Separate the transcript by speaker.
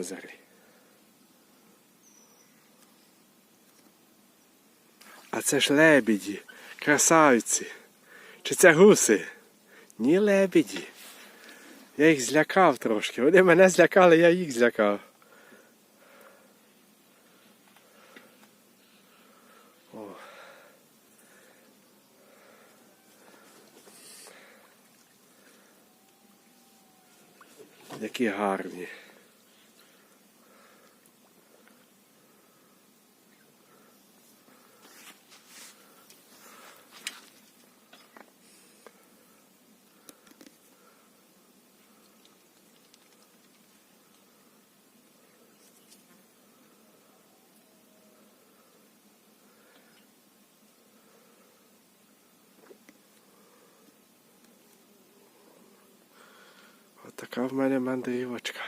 Speaker 1: озері. А це ж лебіді, красавці. Чи це гуси? Ні, лебіді. Я їх злякав трошки. Вони мене злякали, я їх злякав. О. Які гарні. Отака в мене мандрівочка.